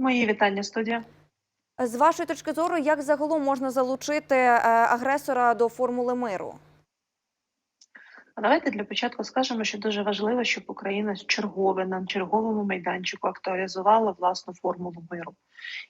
Мої вітання, студія. З вашої точки зору, як загалом можна залучити е, агресора до формули миру? Давайте для початку скажемо, що дуже важливо, щоб Україна чергове на черговому майданчику актуалізувала власну формулу миру.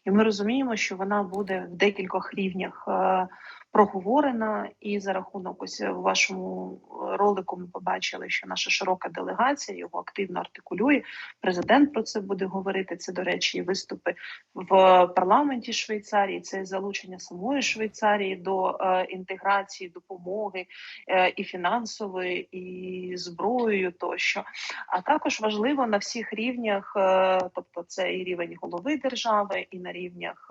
І ми розуміємо, що вона буде в декількох рівнях е, проговорена. І за рахунок ось в вашому ролику ми побачили, що наша широка делегація його активно артикулює. Президент про це буде говорити. Це, до речі, і виступи в парламенті Швейцарії. Це залучення самої Швейцарії до е, інтеграції допомоги е, і фінансової, і зброєю тощо. А також важливо на всіх рівнях, е, тобто це і рівень голови держави, і на рівнях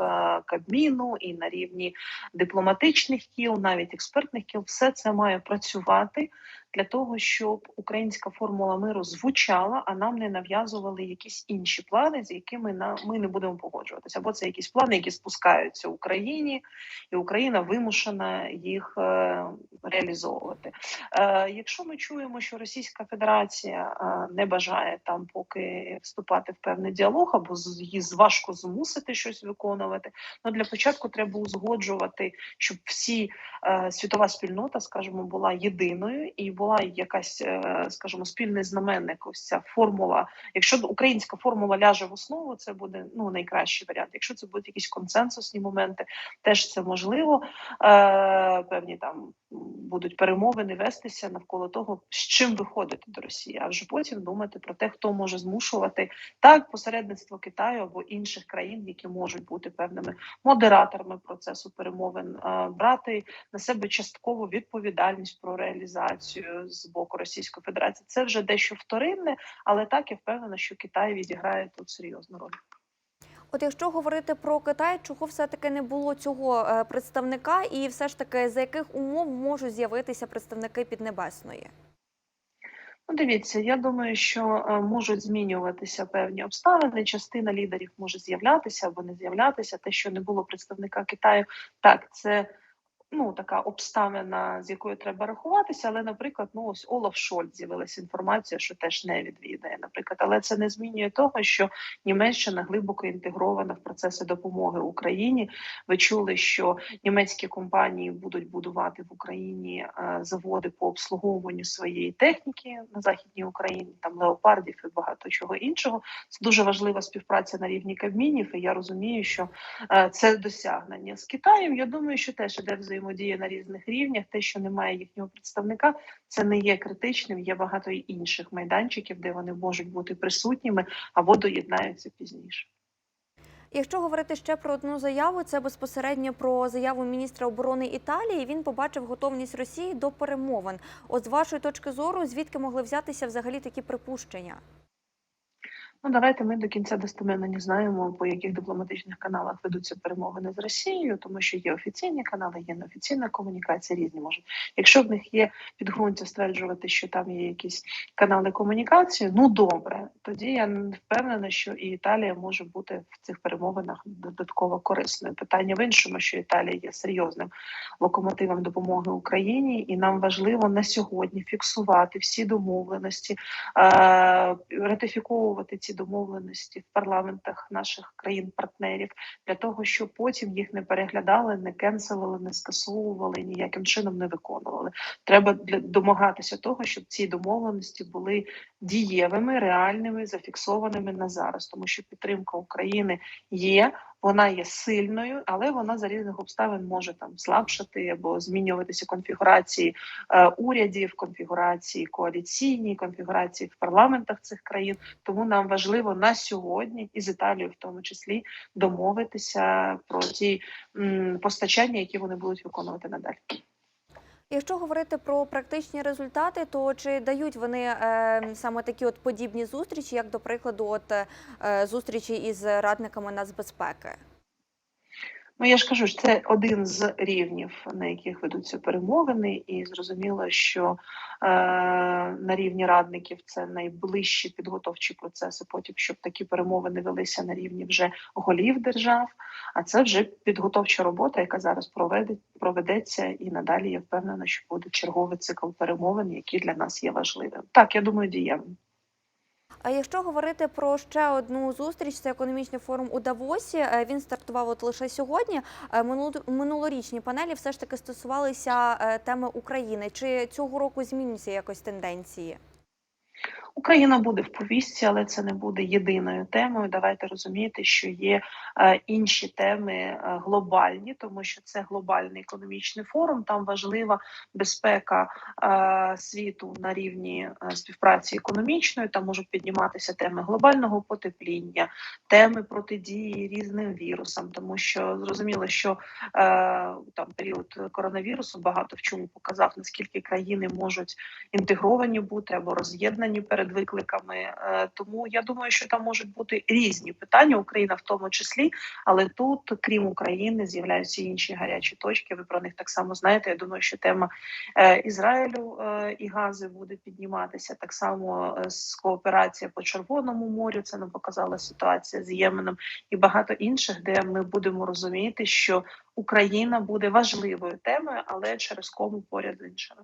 Кабміну, і на рівні дипломатичних кіл, навіть експертних кіл, все це має працювати для того, щоб українська формула миру звучала, а нам не нав'язували якісь інші плани, з якими на ми не будемо погоджуватися. Або це якісь плани, які спускаються Україні, і Україна вимушена їх е, реалізовувати. Е, якщо ми чуємо, що Російська Федерація е, не бажає там поки вступати в певний діалог, або її важко змусити щось виконувати, ну для початку треба узгоджувати, щоб всі світова спільнота, скажімо, була єдиною і була якась, е, скажімо, спільний знаменник. Ось ця формула. Якщо українська формула ляже в основу, це буде ну найкращий варіант. Якщо це будуть якісь консенсусні моменти, теж це можливо. Е, певні там будуть перемовини вестися навколо того, з чим виходити до Росії, а вже потім думати про те, хто може змушувати так посередництво Китаю або інших країн, які можуть бути певними модераторами процесу перемовин, е, брати на себе часткову відповідальність про реалізацію з боку Російської Федерації. Це вже дещо вторинне, але так я впевнена, що Китай відіграє тут серйозну роль. От якщо говорити про Китай, чого все-таки не було цього е, представника, і все ж таки за яких умов можуть з'явитися представники Піднебесної? Ну, дивіться, я думаю, що е, можуть змінюватися певні обставини. Частина лідерів може з'являтися або не з'являтися. Те, що не було представника Китаю, так це ну така обставина, з якою треба рахуватися. Але, наприклад, ну ось Олаф Шольц з'явилася інформація, що теж не відвідає, наприклад, але це не змінює того, що Німеччина глибоко інтегрована в процеси допомоги Україні. Ви чули, що німецькі компанії будуть будувати в Україні е, заводи по обслуговуванню своєї техніки на західній Україні, там леопардів і багато чого іншого. Це дуже важлива співпраця на рівні Кабмінів. І я розумію, що е, це досягнення з Китаєм. Я думаю, що теж іде взаємодія на різних рівнях. Те, що немає їхнього представника, це не є критичним. Є багато інших майданчиків, де вони можуть бути присутніми або доєднаються пізніше. Якщо говорити ще про одну заяву, це безпосередньо про заяву міністра оборони Італії. Він побачив готовність Росії до перемовин. От з вашої точки зору, звідки могли взятися взагалі такі припущення? Ну, давайте ми до кінця достеменно не знаємо, по яких дипломатичних каналах ведуться перемовини з Росією, тому що є офіційні канали, є неофіційна комунікація, різні можуть. Якщо в них є підґрунтя стверджувати, що там є якісь канали комунікації, ну добре, тоді я впевнена, що і Італія може бути в цих перемовинах додатково корисною. Питання в іншому, що Італія є серйозним локомотивом допомоги Україні, і нам важливо на сьогодні фіксувати всі домовленості, е, ратифіковувати ці домовленості в парламентах наших країн-партнерів для того, щоб потім їх не переглядали, не кенселили, не скасовували, ніяким чином не виконували. Треба для домагатися того, щоб ці домовленості були дієвими, реальними, зафіксованими на зараз, тому що підтримка України є. Вона є сильною, але вона за різних обставин може там слабшати або змінюватися конфігурації е, урядів, конфігурації коаліційні, конфігурації в парламентах цих країн. Тому нам важливо на сьогодні, і з Італією в тому числі, домовитися про ті м, постачання, які вони будуть виконувати надалі. Якщо говорити про практичні результати, то чи дають вони е, саме такі от подібні зустрічі, як до прикладу, от е, зустрічі із радниками нацбезпеки? Ну я ж кажу, що це один з рівнів, на яких ведуться перемовини, і зрозуміло, що е, на рівні радників це найближчі підготовчі процеси. Потім щоб такі перемовини велися на рівні вже голів держав. А це вже підготовча робота, яка зараз проведе, проведеться, і надалі я впевнена, що буде черговий цикл перемовин, який для нас є важливим. Так, я думаю, дієвим. А якщо говорити про ще одну зустріч, це економічний форум у Давосі. е, Він стартував от лише сьогодні. Е, Минулорічні панелі все ж таки стосувалися е, теми України. Чи цього року змінюються якось тенденції? Україна буде в повістці, але це не буде єдиною темою. Давайте розуміти, що є е, інші теми е, глобальні, тому що це глобальний економічний форум. Там важлива безпека е, світу на рівні співпраці економічної. Там можуть підніматися теми глобального потепління, теми протидії різним вірусам, тому що зрозуміло, що там період коронавірусу багато в чому показав наскільки країни можуть інтегровані бути або роз'єднані перед викликами. Е, Тому я думаю, що там можуть бути різні питання, Україна в тому числі. Але тут, крім України, з'являються інші гарячі точки. Ви про них так само знаєте. Я думаю, що тема е, Ізраїлю е, і Гази буде підніматися. Так само з кооперація по Червоному морю. Це нам показала ситуація з Єменом і багато інших, де ми будемо розуміти, що Україна буде важливою темою, але через кому поряд з іншими.